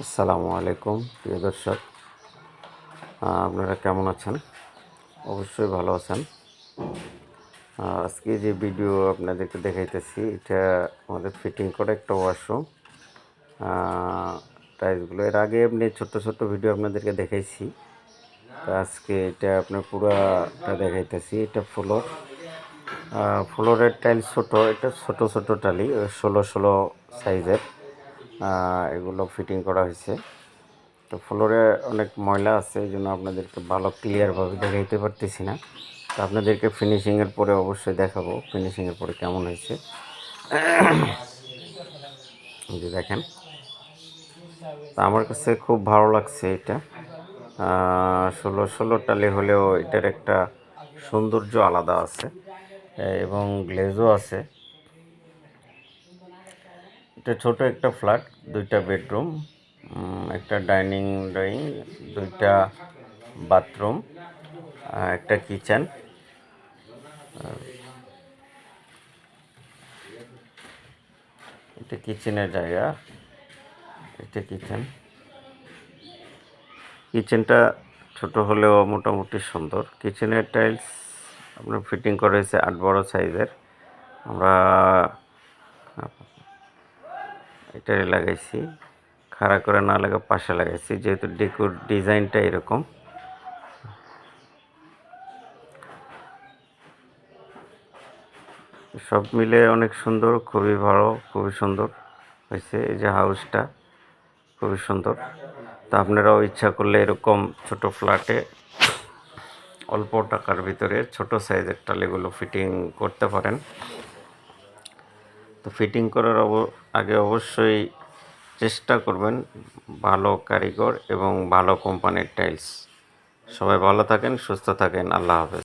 আসসালামু আলাইকুম, প্রিয় দর্শক। আপনারা কেমন আছেন? অবশ্যই ভালো আছেন। আজকে যে ভিডিও আপনাদেরকে দেখাইতেছি, এটা আমাদের ফিটিং করা একটা ওয়াশরুম টাইলসগুলো এর আগে এমনি ছোট্ট ছোট্ট ভিডিও আপনাদেরকে দেখাইছি। আজকে এটা আপনার পুরাটা দেখাইতেছি, এটা ফ্লোর ফ্লোরের টাইলস ছোটো, এটা ছোট ছোট টালি, ষোলো ষোলো সাইজের এগুলো ফিটিং করা হয়েছে। তো ফ্লোরে অনেক ময়লা আছে, এই জন্য আপনাদেরকে ভালো ক্লিয়ারভাবে দেখাইতে পারতেছি না। তো আপনাদেরকে ফিনিশিংয়ের পরে অবশ্যই দেখাবো ফিনিশিংয়ের পরে কেমন হয়েছে। যে দেখেন। তো আমার কাছে খুব ভালো লাগছে এটা। ষোলো ষোলো টালি হলেও এটার একটা সৌন্দর্য আলাদা আছে। এবং গ্লেজও আছে। এটা ছোট একটা ফ্ল্যাট, দুইটা বেডরুম একটা ডাইনিং ড্রয়িং দুইটা বাথরুম একটা কিচেন। এটা কিচেনের জায়গা, এটা কিচেন। কিচেনটা ছোট হলেও মোটামুটি সুন্দর। কিচেনের টাইলস আপনার ফিটিং করা হয়েছে আট বড় সাইজের। আমরা এটাই লাগাইছি। খাড়া করে না লাগা পাশে লাগাইছি, যেহেতু ডেকোর ডিজাইনটা এরকম। সব মিলে অনেক সুন্দর, খুবই ভালো, খুবই সুন্দর হয়েছে এই যে হাউসটা, খুবই সুন্দর। তা আপনারাও ইচ্ছা করলে এরকম ছোট ফ্ল্যাটে অল্প টাকার ভিতরে ছোট সাইজের টালিগুলো ফিটিং করতে পারেন। তো ফিটিং করার অব- আগে অবশ্যই চেষ্টা করবেন ভালো কারিগর এবং ভালো কোম্পানির টাইলস সবাই ভালো থাকেন, সুস্থ থাকেন। আল্লাহ হাফেজ।